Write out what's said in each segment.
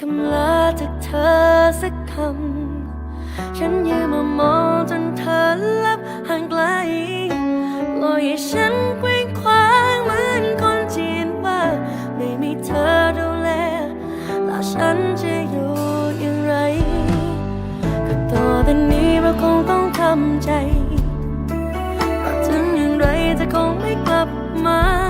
คำลาจากเธอสักคำ ฉันยืนมามองจนเธอลับห่างไกลลอยให้ฉันเกว้งคว้างเหมือนคนจีนว่าไม่มีเธอดูแล แล้วฉันจะอยู่อย่างไร ก็ต่อแต่นี้เราคงต้องทำใจถึงอย่างไรจะคงไม่กลับมา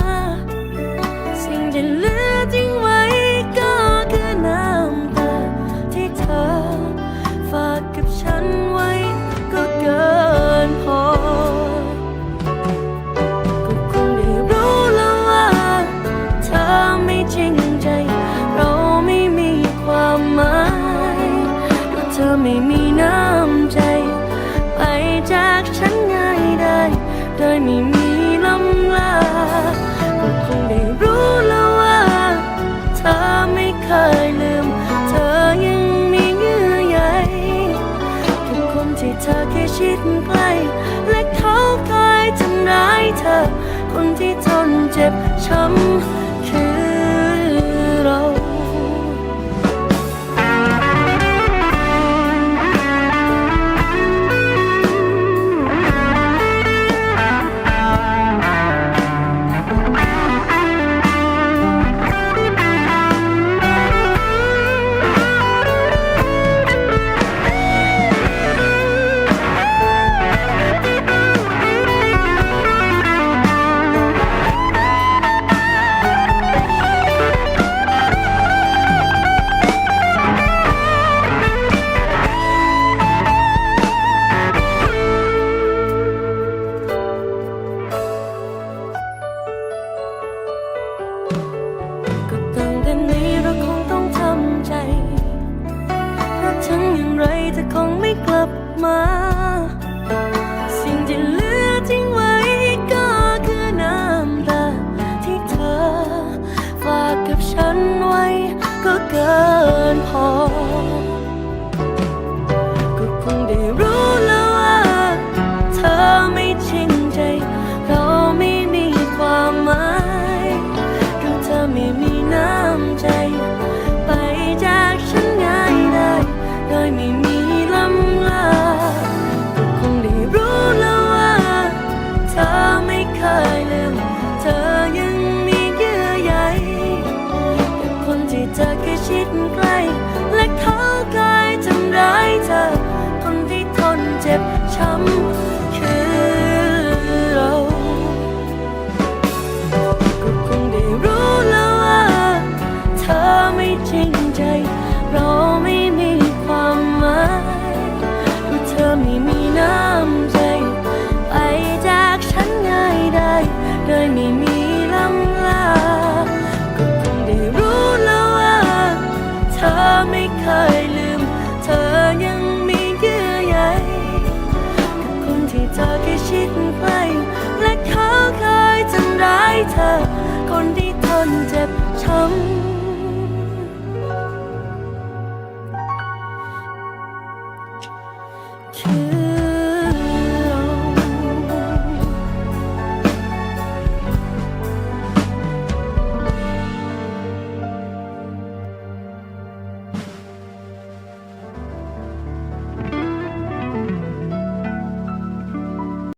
ชิดไกลและเขาเคยทำร้ายเธอ คนที่ทนเจ็บช้ำคือ ไรเธอคงไม่กลับมา I'm. เธอ คนที่ทนเจ็บช้ำ